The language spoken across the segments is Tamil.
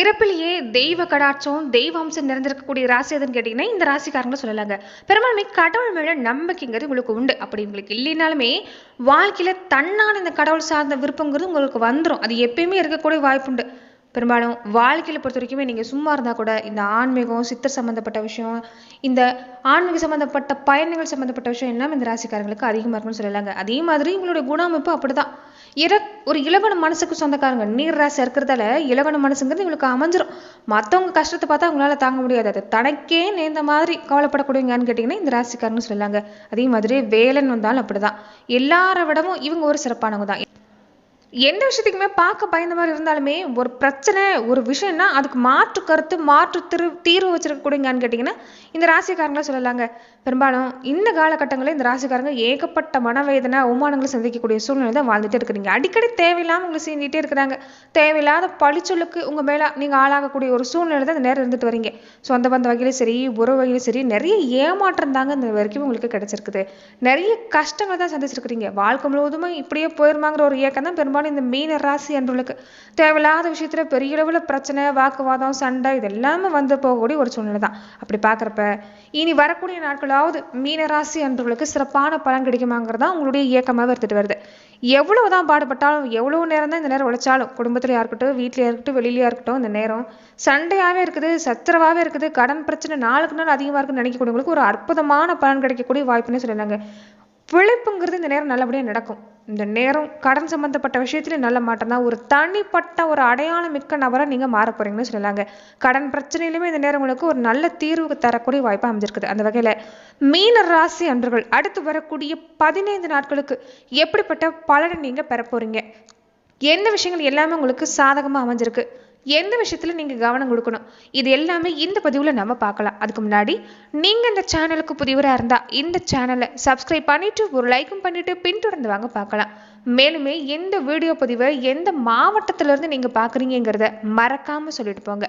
பிறப்பிலேயே தெய்வ கடாட்சம் தெய்வ அம்சம் நிறைந்திருக்கக்கூடிய ராசி எதுன்னு கேட்டிங்கன்னா இந்த ராசிக்காரங்களும் சொல்லலாங்க. பெரும்பாலுமே கடவுள் மேலே நம்பிக்கைங்கிறது உங்களுக்கு உண்டு. அப்படி உங்களுக்கு இல்லைனாலுமே வாழ்க்கையில் தன்னான இந்த கடவுள் சார்ந்த விருப்பங்கிறது உங்களுக்கு வந்துடும் அது எப்பயுமே இருக்கக்கூடிய வாய்ப்புண்டு பெரும்பாலும் வாழ்க்கையில் பொறுத்த வரைக்குமே நீங்கள் சும்மா இருந்தால் கூட இந்த ஆன்மீகம் சித்தர் சம்மந்தப்பட்ட விஷயம் இந்த ஆன்மீக சம்மந்தப்பட்ட பயணங்கள் சம்மந்தப்பட்ட விஷயம் எல்லாம் இந்த ராசிக்காரங்களுக்கு அதிகமாக இருக்கும்னு சொல்லலாங்க. அதே மாதிரி உங்களுடைய குணாமைப்பு அப்படிதான். இற ஒரு இலவன மனசுக்கு சொந்தக்காரங்க. நீர் ராசி இருக்கிறதால இலவன மனசுங்கிறது உங்களுக்கு அமைஞ்சிரும். மற்றவங்க கஷ்டத்தை பார்த்தா அவங்களால தாங்க முடியாது. அது தனக்கே நேர்ந்த மாதிரி கவலைப்படக்கூடியங்கன்னு கேட்டிங்கன்னா இந்த ராசிக்காரன்னு சொல்லலாங்க. அதே மாதிரி வேலன் வந்தாலும் அப்படிதான். எல்லாரை விடவும் இவங்க ஒரு சிறப்பானவங்க தான். எந்த விஷயத்துக்குமே பார்க்க பயந்த மாதிரி இருந்தாலுமே ஒரு பிரச்சனை ஒரு விஷயம்னா அதுக்கு மாற்று கருத்து மாற்று திரு தீர்வு வச்சிருக்கக்கூடியங்கன்னு கேட்டிங்கன்னா இந்த ராசிக்காரங்களா சொல்லலாங்க. பெரும்பாலும் இந்த காலகட்டங்களில் இந்த ராசிக்காரங்க ஏகப்பட்ட மனவேதனை அவமானங்களை சந்திக்கக்கூடிய சூழ்நிலை தான் வாழ்ந்துட்டே இருக்கிறீங்க. அடிக்கடி தேவையில்லாமல் உங்களை சீண்டிகிட்டே இருக்கிறாங்க. தேவையில்லாத பழிச்சொலுக்கு உங்கள் மேலே நீங்கள் ஆளாகக்கூடிய ஒரு சூழ்நிலை தான் இந்த நேரம் இருந்துட்டு வரீங்க. சொந்த பந்த வகையிலும் சரி உறவு வகையிலும் சரி நிறைய ஏமாற்றம் தாங்க இந்த வரைக்கும் உங்களுக்கு கிடைச்சிருக்குது. நிறைய கஷ்டங்கள் தான் சந்திச்சிருக்கிறீங்க. வாழ்க்கை முழுவதுமே இப்படியே போயிருமாங்கிற ஒரு இயக்கம் தான் பெரும்பாலும் இந்த மீன ராசி அன்றுகளுக்கு தேவையில்லாத விஷயத்தில் பெரிய அளவில் பிரச்சனை வாக்குவாதம் சண்டை இதெல்லாமே வந்து போகக்கூடிய ஒரு சூழ்நிலை தான். அப்படி பார்க்குறப்ப இனி வரக்கூடிய நாட்கள் மீன மீனராசி அன்றுகளுக்கு சிறப்பான பலன் கிடைக்குமாங்கிறது தான் உங்களுடைய இயக்கமாக எடுத்துகிட்டு வருது. எவ்வளவு தான் பாடுபட்டாலும் எவ்வளவு நேரம் தான் இந்த நேரம் உழைச்சாலும் குடும்பத்துலையாக இருக்கட்டும் வீட்டிலையா இருக்கட்டும் வெளியிலையா இருக்கட்டும் இந்த நேரம் சண்டையாகவே இருக்குது சத்திரவாகவே இருக்குது கடன் பிரச்சனை நாளுக்கு நாள் அதிகமாக இருக்குன்னு நினைக்கக்கூடியவங்களுக்கு ஒரு அற்புதமான பலன் கிடைக்கக்கூடிய வாய்ப்புன்னு சொல்லியிருந்தாங்க. பிழைப்புங்கிறது இந்த நேரம் நல்லபடியாக நடக்கும். இந்த நேரம் கடன் சம்மந்தப்பட்ட விஷயத்துல நல்ல மாற்றம் தான். ஒரு தனிப்பட்ட ஒரு அடையாளம் மிக்க நபராக நீங்கள் மாற போறீங்கன்னு சொல்லலாங்க. கடன் பிரச்சனையிலுமே இந்த நேரம் உங்களுக்கு ஒரு நல்ல தீர்வு தரக்கூடிய வாய்ப்பு அமைஞ்சிருக்குது. அந்த வகையில் மீன ராசி அன்றுகள் அடுத்து வரக்கூடிய பதினைந்து நாட்களுக்கு எப்படிப்பட்ட பலனை நீங்கள் பெற போறீங்க? எந்த விஷயங்கள் எல்லாமே உங்களுக்கு சாதகமாக அமைஞ்சிருக்கு? எந்த விஷயத்துல நீங்கள் கவனம் கொடுக்கணும்? இது எல்லாமே இந்த பதிவில் நம்ம பார்க்கலாம். அதுக்கு முன்னாடி நீங்கள் இந்த சேனலுக்கு புதிவராக இருந்தால் இந்த சேனலை சப்ஸ்கிரைப் பண்ணிட்டு ஒரு லைக்கும் பண்ணிட்டு பின்தொடர்ந்து வாங்க பார்க்கலாம். மேலுமே எந்த வீடியோ பதிவை எந்த மாவட்டத்துல இருந்து பார்க்குறீங்கிறத மறக்காமல் சொல்லிட்டு போங்க.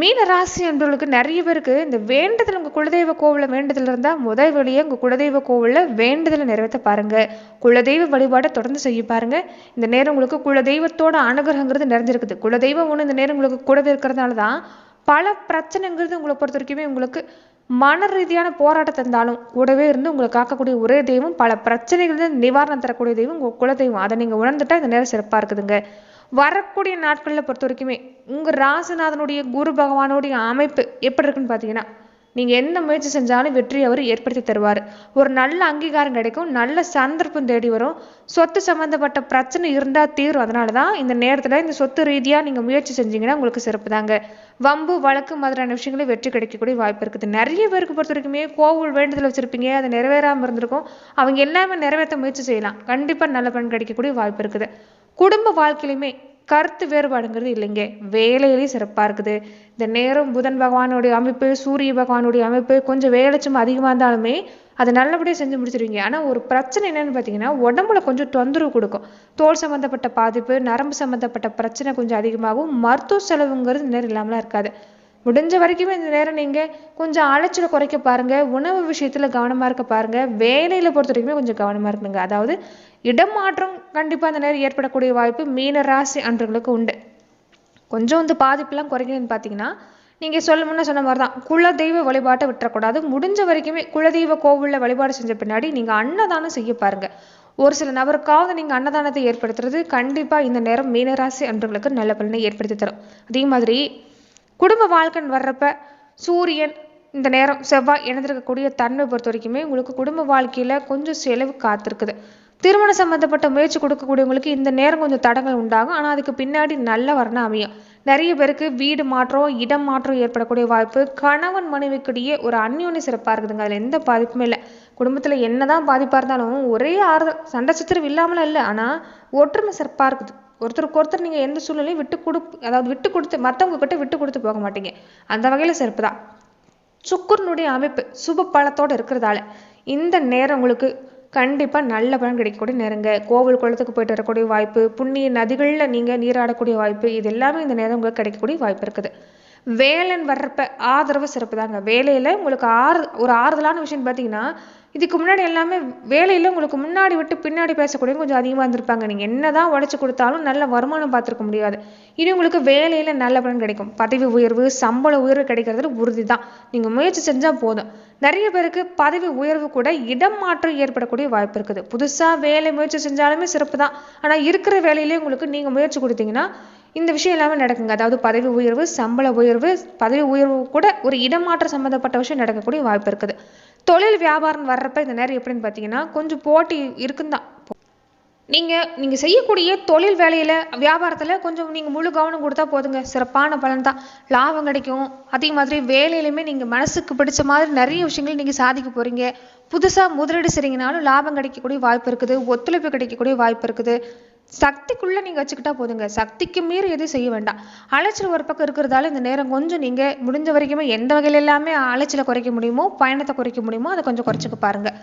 மீன ராசி அன்பர்களுக்கு நிறைய பேருக்கு இந்த வேண்டுதல் உங்கள் குலதெய்வ கோவிலில் வேண்டுதல் இருந்தால் முதல் வழியே உங்கள் குலதெய்வ கோவிலில் வேண்டுதலை நிறைவேற்ற பாருங்கள் குலதெய்வ வழிபாடை தொடர்ந்து செய்ய பாருங்கள் இந்த நேரம் உங்களுக்கு குலதெய்வத்தோட அனுகிரகங்கிறது நிறைஞ்சிருக்குது. குலதெய்வம் ஒன்று இந்த நேரம் உங்களுக்கு கூடவே இருக்கிறதுனால தான் பல பிரச்சனைங்கிறது உங்களை பொறுத்த வரைக்குமே உங்களுக்கு மன ரீதியான போராட்டத்தை இருந்தாலும் கூடவே இருந்து உங்களை காக்கக்கூடிய ஒரே தெய்வம் பல பிரச்சனைகள் நிவாரணம் தரக்கூடிய தெய்வம் உங்கள் குலதெய்வம். அதை நீங்கள் உணர்ந்துட்டால் இந்த நேரம் சிறப்பாக இருக்குதுங்க. வரக்கூடிய நாட்களில் பொறுத்த வரைக்குமே உங்கள் ராசிநாதனுடைய குரு பகவானுடைய அமைப்பு எப்படி இருக்குன்னு பார்த்தீங்கன்னா நீங்கள் என்ன முயற்சி செஞ்சாலும் வெற்றி அவர் ஏற்படுத்தி தருவார். ஒரு நல்ல அங்கீகாரம் கிடைக்கும் நல்ல சந்தர்ப்பம் தேடி வரும். சொத்து சம்மந்தப்பட்ட பிரச்சனை இருந்தால் தீரும். அதனால தான் இந்த நேரத்தில் இந்த சொத்து ரீதியாக நீங்கள் முயற்சி செஞ்சீங்கன்னா உங்களுக்கு சிறப்பு தாங்க. வம்பு வழக்கு மாதிரியான விஷயங்களும் வெற்றி கிடைக்கக்கூடிய வாய்ப்பு இருக்குது. நிறைய பேருக்கு பொறுத்த வரைக்குமே கோவில் வேண்டுதல் வச்சுருப்பீங்க அது நிறைவேறாமல் இருந்திருக்கும். அவங்க எல்லாமே நிறைவேற்ற முயற்சி செய்யலாம். கண்டிப்பாக நல்ல பலன் கிடைக்கக்கூடிய வாய்ப்பு இருக்குது. குடும்ப வாழ்க்கையிலுமே கருத்து வேறுபாடுங்கிறது இல்லைங்க. வேலையிலேயே சிறப்பாக இருக்குது. இந்த நேரம் புதன் பகவானுடைய அமைப்பு சூரிய பகவானுடைய அமைப்பு கொஞ்சம் வேலைச்சும் அதிகமாக இருந்தாலுமே அதை நல்லபடியாக செஞ்சு முடிச்சிருவீங்க. ஆனால் ஒரு பிரச்சனை என்னன்னு பார்த்தீங்கன்னா உடம்புல கொஞ்சம் தொந்தரவு கொடுக்கும். தோல் சம்மந்தப்பட்ட பாதிப்பு நரம்பு சம்மந்தப்பட்ட பிரச்சனை கொஞ்சம் அதிகமாகும். மருத்துவ செலவுங்கிறது நேரம் இல்லாமலாம் இருக்காது. முடிஞ்ச வரைக்குமே இந்த நேரம் நீங்கள் கொஞ்சம் அலைச்சலை குறைக்க பாருங்கள் உணவு விஷயத்தில் கவனமாக இருக்க பாருங்கள் வேலையில் பொறுத்த வரைக்குமே கொஞ்சம் கவனமாக இருக்கணுங்க அதாவது இடமாற்றம் கண்டிப்பாக அந்த நேரம் ஏற்படக்கூடிய வாய்ப்பு மீன ராசி அன்றுகளுக்கு உண்டு. கொஞ்சம் வந்து பாதிப்புலாம் குறைக்கணும்னு பார்த்தீங்கன்னா நீங்கள் சொல்ல முன்னே சொன்ன மாதிரி தான் குலதெய்வ வழிபாட்டை விட்டுறக்கூடாது. முடிஞ்ச வரைக்குமே குலதெய்வ கோவிலில் வழிபாடு செஞ்ச பின்னாடி நீங்கள் அன்னதானம் செய்ய பாருங்க. ஒரு சில நபருக்காவது நீங்கள் அன்னதானத்தை ஏற்படுத்துறது கண்டிப்பாக இந்த நேரம் மீனராசி அன்றுகளுக்கு நல்ல பலனை ஏற்படுத்தி தரும். அதே மாதிரி குடும்ப வாழ்க்கைன்னு வர்றப்ப சூரியன் இந்த நேரம் செவ்வாய் இணைந்திருக்கக்கூடிய தன்மை பொறுத்த வரைக்குமே உங்களுக்கு குடும்ப வாழ்க்கையில் கொஞ்சம் செலவு காத்திருக்குது. திருமணம் சம்மந்தப்பட்ட முயற்சி கொடுக்கக்கூடியவங்களுக்கு இந்த நேரம் கொஞ்சம் தடங்கள் உண்டாகும். ஆனால் அதுக்கு பின்னாடி நல்ல வரணம் அமையும். நிறைய பேருக்கு வீடு மாற்றம் இடம் மாற்றம் ஏற்படக்கூடிய வாய்ப்பு கணவன் மனைவிக்கிடையே ஒரு அந்யோன்ய சிறப்பாக இருக்குதுங்க. அதில் எந்த பாதிப்புமே இல்லை. குடும்பத்தில் என்னதான் பாதிப்பாக இருந்தாலும் ஒரே ஆறுதல் சண்டை சித்திரம் இல்லாமலாம் இல்லை. ஆனால் ஒற்றுமை சிறப்பாக இருக்குது. ஒருத்தருக்கு ஒருத்தர் நீங்கள் எந்த சூழ்நிலையும் விட்டு கொடு அதாவது விட்டு கொடுத்து மற்றவங்க கிட்ட விட்டு கொடுத்து போக மாட்டீங்க. அந்த வகையில் சிறப்பு தான். சுக்குரனுடைய அமைப்பு சுப பலத்தோடு இருக்கிறதால இந்த நேரம் உங்களுக்கு கண்டிப்பாக நல்ல பலன் கிடைக்கக்கூடிய நேரங்க. கோவில் குளத்துக்கு போயிட்டு வரக்கூடிய வாய்ப்பு புண்ணிய நதிகளில் நீங்கள் நீராடக்கூடிய வாய்ப்பு இது எல்லாமே இந்த நேரம் உங்களுக்கு கிடைக்கக்கூடிய வாய்ப்பு இருக்குது. வேலைன்னு வர்றப்ப ஆதரவு சிறப்பு தாங்க வேலையில் உங்களுக்கு ஆறு ஒரு ஆறுதலான விஷயம் பார்த்தீங்கன்னா இதுக்கு முன்னாடி எல்லாமே வேலையில் உங்களுக்கு முன்னாடி விட்டு பின்னாடி பேசக்கூடிய கொஞ்சம் அதிகமாக இருந்திருப்பாங்க. நீங்கள் என்ன தான் உழைச்சி கொடுத்தாலும் நல்ல வருமானம் பார்த்துருக்க முடியாது. இனி உங்களுக்கு வேலையில் நல்ல பலன் கிடைக்கும். பதவி உயர்வு சம்பள உயர்வு கிடைக்கிறது உறுதி தான் நீங்கள் முயற்சி செஞ்சால் போதும். நிறைய பேருக்கு பதவி உயர்வு கூட இடம் மாற்றம் ஏற்படக்கூடிய வாய்ப்பு இருக்குது. புதுசாக வேலை முயற்சி செஞ்சாலுமே சிறப்பு தான் ஆனால் இருக்கிற வேலையிலே உங்களுக்கு நீங்கள் முயற்சி கொடுத்தீங்கன்னா இந்த விஷயம் எல்லாமே நடக்குங்க. அதாவது பதவி உயர்வு சம்பள உயர்வு பதவி உயர்வு கூட ஒரு இடமாற்றம் சம்மந்தப்பட்ட விஷயம் நடக்கக்கூடிய வாய்ப்பு இருக்குது. தொழில் வியாபாரம் வர்றப்ப இந்த நேரம் எப்படின்னு பார்த்தீங்கன்னா கொஞ்சம் போட்டி இருக்குன்னு தான் நீங்கள் நீங்கள் செய்யக்கூடிய தொழில் வேலையில் வியாபாரத்தில் கொஞ்சம் நீங்கள் முழு கவனம் கொடுத்தா போதுங்க. சிறப்பான பலன் தான். லாபம் கிடைக்கும். அதே மாதிரி வேலையிலுமே நீங்கள் மனசுக்கு பிடிச்ச மாதிரி நிறைய விஷயங்கள் நீங்கள் சாதிக்க போகிறீங்க புதுசாக முதலீடு செய்கிறீங்கனாலும் லாபம் கிடைக்கக்கூடிய வாய்ப்பு இருக்குது. ஒத்துழைப்பு கிடைக்கக்கூடிய வாய்ப்பு இருக்குது. சக்திக்குள்ளே நீங்கள் வச்சுக்கிட்டா போதுங்க. சக்திக்கு மீறி எதுவும் செய்ய வேண்டாம். அலைச்சல் ஒரு பக்கம் இருக்கிறதால இந்த நேரம் கொஞ்சம் நீங்கள் முடிஞ்ச வரைக்குமே எந்த வகையில் எல்லாமே அலைச்சலை குறைக்க முடியுமோ பயணத்தை குறைக்க முடியுமோ அதை கொஞ்சம் குறைச்சிக்க பாருங்கள்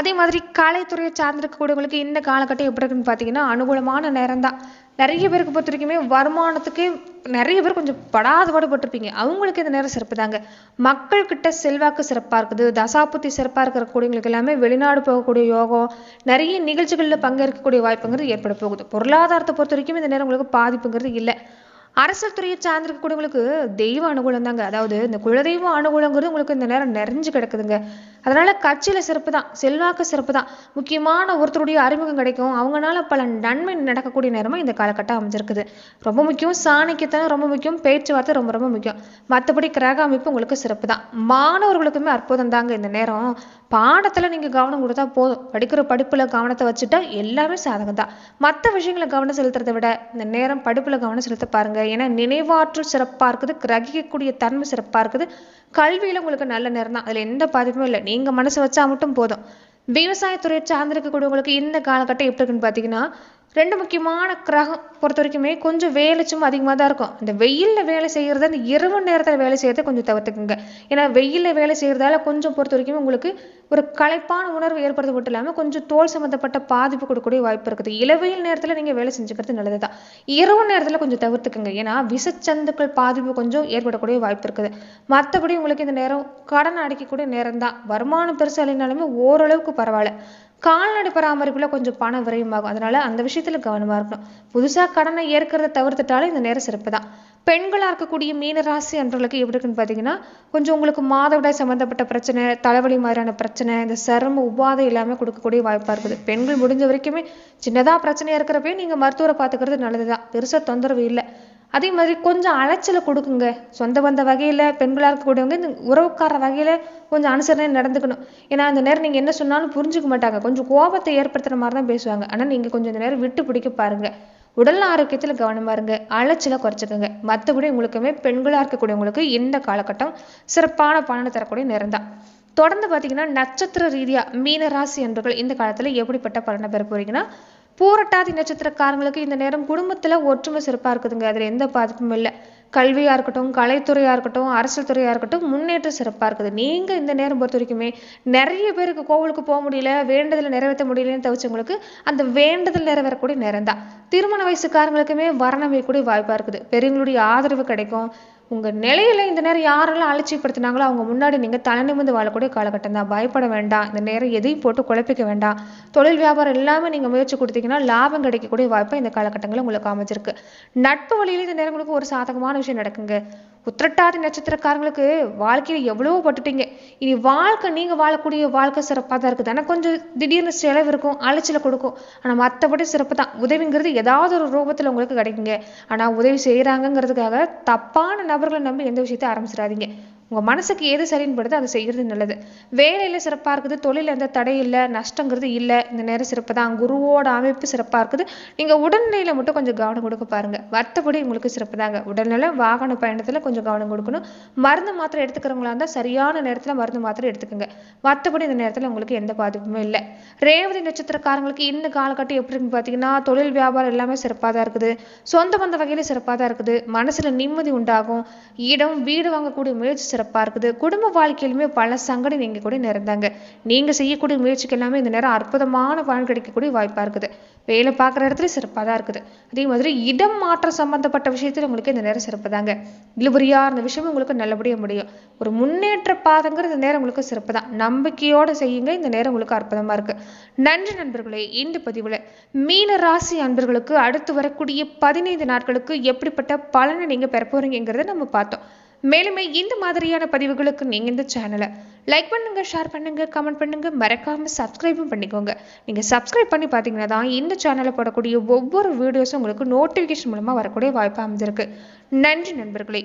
அதே மாதிரி கலைத்துறையை சார்ந்திருக்கக்கூடியவங்களுக்கு இந்த காலகட்டம் எப்படி இருக்குன்னு பார்த்தீங்கன்னா அனுகூலமான நேரம் தான் நிறைய பேருக்கு பொறுத்த வரைக்குமே வருமானத்துக்கு நிறைய பேர் கொஞ்சம் படாத பாடுபட்டிருப்பீங்க அவங்களுக்கு இந்த நேரம் சிறப்பு தாங்க. மக்கள்கிட்ட செல்வாக்கு சிறப்பாக இருக்குது. தசாபுத்தி சிறப்பாக இருக்கக்கூடியவங்களுக்கு எல்லாமே வெளிநாடு போகக்கூடிய யோகம் நிறைய நிகழ்ச்சிகளில் பங்கேற்கக்கூடிய வாய்ப்புங்கிறது ஏற்பட போகுது. பொருளாதாரத்தை பொறுத்த வரைக்கும் இந்த நேரம் உங்களுக்கு பாதிப்புங்கிறது இல்லை. அரசியல் துறையை சார்ந்திருக்கக்கூடியவங்களுக்கு தெய்வ அனுகூலம் தாங்க அதாவது இந்த குலதெய்வ அனுகூலங்கிறது உங்களுக்கு இந்த நேரம் நிறைஞ்சு கிடக்குதுங்க. அதனால கட்சியில சிறப்பு தான் செல்வாக்கு சிறப்பு தான் முக்கியமான ஒருத்தருடைய அறிமுகம் கிடைக்கும். அவங்களால பல நன்மை நடக்கக்கூடிய நேரமா இந்த காலகட்டம் அமைஞ்சிருக்குது. ரொம்ப முக்கியம் சாணக்கியத்தனம் ரொம்ப முக்கியம் பேச்சுவார்த்தை ரொம்ப ரொம்ப முக்கியம். மற்றபடி கிரக அமைப்பு உங்களுக்கு சிறப்பு தான் மாணவர்களுக்குமே அற்புதம் தாங்க இந்த நேரம். பாடத்துல நீங்க கவனம் கொடுத்தா போதும். படிக்கிற படிப்புல கவனத்தை வச்சுட்டா எல்லாமே சாதகம் தான் மற்ற விஷயங்களை கவனம் செலுத்துறதை விட இந்த நேரம் படிப்புல கவனம் செலுத்த பாருங்க. ஏன்னா நினைவாற்றல் சிறப்பா இருக்குது கிரகிக்கக்கூடிய தன்மை சிறப்பா இருக்குது. கல்வியில உங்களுக்கு நல்ல நேரம் தான். அதுல எந்த பாதிப்பும் இல்லை. நீங்க மனசு வச்சா மட்டும் போதும். விவசாயத்துறையை சார்ந்திருக்கக்கூடியவங்களுக்கு இந்த காலகட்டம் எப்படி இருக்குன்னு பார்த்தீங்கன்னா ரெண்டு முக்கியமான கிரகம் பொறுத்த வரைக்குமே கொஞ்சம் வேலைச்சும் அதிகமாக தான் இருக்கும். இந்த வெயிலில் வேலை செய்கிறத இந்த இரவு நேரத்தில் வேலை செய்கிறத கொஞ்சம் தவிர்த்துக்குங்க. ஏன்னா வெயிலில் வேலை செய்கிறதால கொஞ்சம் பொறுத்த வரைக்கும் உங்களுக்கு ஒரு களைப்பான உணர்வு ஏற்படுறது மட்டும் இல்லாமல் கொஞ்சம் தோல் சம்மந்தப்பட்ட பாதிப்பு கொடுக்கக்கூடிய வாய்ப்பு இருக்குது. இளவெயில் நேரத்தில் நீங்கள் வேலை செஞ்சுக்கிறது நல்லது தான் இரவு நேரத்தில் கொஞ்சம் தவிர்த்துக்குங்க. ஏன்னா விஷச்சந்துக்கள் பாதிப்பு கொஞ்சம் ஏற்படக்கூடிய வாய்ப்பு இருக்குது. மற்றபடி உங்களுக்கு இந்த நேரம் கடன் அடைக்கக்கூடிய நேரம் தான் வருமானம் பெருசு இல்லைனாலுமே ஓரளவுக்கு பரவாயில்ல. கால்நடை பராமரிப்புல கொஞ்சம் பணம் விரயமாகும் அதனால அந்த விஷயத்துல கவனமா இருக்கணும். புதுசா கடனை ஏற்கிறத தவிர்த்துட்டாலே இந்த நேரம் சிறப்பு தான் பெண்களா இருக்கக்கூடிய மீனராசி அன்றவர்களுக்கு எப்படி இருக்குன்னு பார்த்தீங்கன்னா கொஞ்சம் உங்களுக்கு மாதவிடாய் சம்மந்தப்பட்ட பிரச்சனை தலைவலி மாதிரியான பிரச்சனை இந்த சரும உபாதை எல்லாமே கொடுக்கக்கூடிய வாய்ப்பா இருக்குது. பெண்கள் முடிஞ்ச வரைக்குமே சின்னதா பிரச்சனையா இருக்கிறப்பே நீங்க மருத்துவரை பார்த்துக்கிறது நல்லதுதான். பெருசா தொந்தரவு இல்லை. அதே மாதிரி கொஞ்சம் அலைச்சலை கொடுக்குங்க. சொந்த பந்த வகையில் பெண்களாக இருக்கக்கூடியவங்க இந்த உறவுக்கார வகையில் கொஞ்சம் அனுசரணை நடந்துக்கணும். ஏன்னா அந்த நேரம் நீங்கள் என்ன சொன்னாலும் புரிஞ்சுக்க மாட்டாங்க. கொஞ்சம் கோபத்தை ஏற்படுத்துகிற மாதிரி தான் பேசுவாங்க. ஆனால் நீங்கள் கொஞ்சம் இந்த நேரம் விட்டு பிடிக்க பாருங்கள் உடல் ஆரோக்கியத்தில் கவனமா இருங்க. அலைச்சலை குறைச்சிக்கோங்க. மற்றபடி உங்களுக்குமே பெண்களாக இருக்கக்கூடியவங்களுக்கு இந்த காலகட்டம் சிறப்பான பலனை தரக்கூடிய நேரம் தான். தொடர்ந்து பார்த்தீங்கன்னா நட்சத்திர ரீதியாக மீன ராசி என்பர்கள் இந்த காலத்தில் எப்படிப்பட்ட பலனை பெற போறீங்கன்னா பூரட்டாதி நட்சத்திரக்காரங்களுக்கு இந்த நேரம் குடும்பத்துல ஒற்றுமை சிறப்பா இருக்குதுங்க. அதுல எந்த பாதிப்பும் இல்லை. கல்வியா இருக்கட்டும் கலைத்துறையா இருக்கட்டும் அரசியல் துறையா இருக்கட்டும் முன்னேற்றம் சிறப்பா இருக்குது. நீங்க இந்த நேரம் பொறுத்த வரைக்குமே நிறைய பேருக்கு கோவிலுக்கு போக முடியல வேண்டுதலை நிறைவேற்ற முடியலன்னு தவிச்சவங்களுக்கு அந்த வேண்டுதல் நிறைவேறக்கூடிய நேரம் தான். திருமண வயசுக்காரங்களுக்குமே வரணமையக்கூடிய வாய்ப்பா இருக்குது. பெரியவங்களுடைய ஆதரவு கிடைக்கும். உங்க நிலையில இந்த நேரம் யாரெல்லாம் அலட்சியப்படுத்தினாங்களோ அவங்க முன்னாடி நீங்க தலை நிமிந்து வாழக்கூடிய காலகட்டம் தான். பயப்பட வேண்டாம். இந்த நேரம் எதையும் போட்டு குழப்பிக்க வேண்டாம். தொழில் வியாபாரம் எல்லாமே நீங்க முயற்சி கொடுத்தீங்கன்னா லாபம் கிடைக்கக்கூடிய வாய்ப்பு இந்த காலகட்டங்களில் உங்களுக்கு அமைஞ்சிருக்கு. நட்பு வழியில் இந்த நேரம் உங்களுக்கு ஒரு சாதகமான விஷயம் நடக்குங்க. உத்திரட்டாதி நட்சத்திரக்காரங்களுக்கு வாழ்க்கையில் எவ்வளவோ பட்டுட்டீங்க. இனி வாழ்க்கை நீங்கள் வாழக்கூடிய வாழ்க்கை சிறப்பாக தான் இருக்குது. ஆனால் கொஞ்சம் திடீர்னு செலவு இருக்கும் அலைச்சலை கொடுக்கும். ஆனால் மற்றபடி சிறப்பு தான். உதவிங்கிறது ஏதாவது ஒரு ரூபத்தில் உங்களுக்கு கிடைக்குங்க. ஆனால் உதவி செய்கிறாங்கங்கிறதுக்காக தப்பான நபர்களை நம்பி எந்த விஷயத்தையும் ஆரம்பிச்சிடாதீங்க. உங்கள் மனசுக்கு எது சரின்னு படுது அதை செய்கிறது நல்லது. வேலையில் சிறப்பாக இருக்குது தொழில் எந்த தடை இல்லை நஷ்டங்கிறது இல்லை. இந்த நேரம் சிறப்பு தான். குருவோட அமைப்பு சிறப்பாக இருக்குது. நீங்கள் உடல்நிலையில் மட்டும் கொஞ்சம் கவனம் கொடுக்க பாருங்க. மற்றபடி உங்களுக்கு சிறப்பு தாங்க. உடல்நிலை வாகன பயணத்தில் கொஞ்சம் கவனம் கொடுக்கணும். மருந்து மாத்திரை எடுத்துக்கிறவங்களா இருந்தால் சரியான நேரத்தில் மருந்து மாத்திரை எடுத்துக்கோங்க. மற்றபடி இந்த நேரத்தில் உங்களுக்கு எந்த பாதிப்புமே இல்லை. ரேவதி நட்சத்திரக்காரங்களுக்கு இந்த காலகட்டம் எப்படி இருக்குன்னு பார்த்தீங்கன்னா தொழில் வியாபாரம் எல்லாமே சிறப்பாக தான் இருக்குது. சொந்த பந்த வகையில் சிறப்பாக தான் இருக்குது. மனசில் நிம்மதி உண்டாகும். இடம் வீடு வாங்கக்கூடிய முயற்சி சிறப்பாக இருக்குது. குடும்ப வாழ்க்கையிலுமே பல சங்கடம் நீங்கள் கூட நிறந்தாங்க. நீங்கள் செய்யக்கூடிய முயற்சிக்கு எல்லாமே இந்த நேரம் அற்புதமான பலன் கிடைக்கக்கூடிய வாய்ப்பாக இருக்குது. வேலை பார்க்குற இடத்துல சிறப்பாக தான் இருக்குது. அதே மாதிரி இடம் மாற்றம் சம்மந்தப்பட்ட விஷயத்தில் உங்களுக்கு இந்த நேரம் சிறப்பு தாங்க. இழுபறியாக இருந்த விஷயம் உங்களுக்கு நல்லபடியாக முடியும். ஒரு முன்னேற்ற பாதங்கிறது இந்த நேரம் உங்களுக்கு சிறப்பு தான். நம்பிக்கையோடு செய்யுங்க. இந்த நேரம் உங்களுக்கு அற்புதமாக இருக்குது நன்றி நண்பர்களே. இந்த பதிவில் மீன ராசி அன்பர்களுக்கு அடுத்து வரக்கூடிய பதினைந்து நாட்களுக்கு எப்படிப்பட்ட பலனை நீங்கள் பெற போகிறீங்கிறத நம்ம பார்த்தோம். மேலுமே இந்த மாதிரியான பதிவுகளுக்கு நீங்கள் இந்த சேனலை லைக் பண்ணுங்க ஷேர் பண்ணுங்க கமெண்ட் பண்ணுங்க. மறக்காம சப்ஸ்கிரைபும் பண்ணிக்கோங்க. நீங்கள் சப்ஸ்கிரைப் பண்ணி பார்த்தீங்கன்னா தான் இந்த சேனலில் போடக்கூடிய ஒவ்வொரு வீடியோஸும் உங்களுக்கு நோட்டிஃபிகேஷன் மூலமாக வரக்கூடிய வாய்ப்பு அமைஞ்சிருக்கு. நன்றி நண்பர்களே.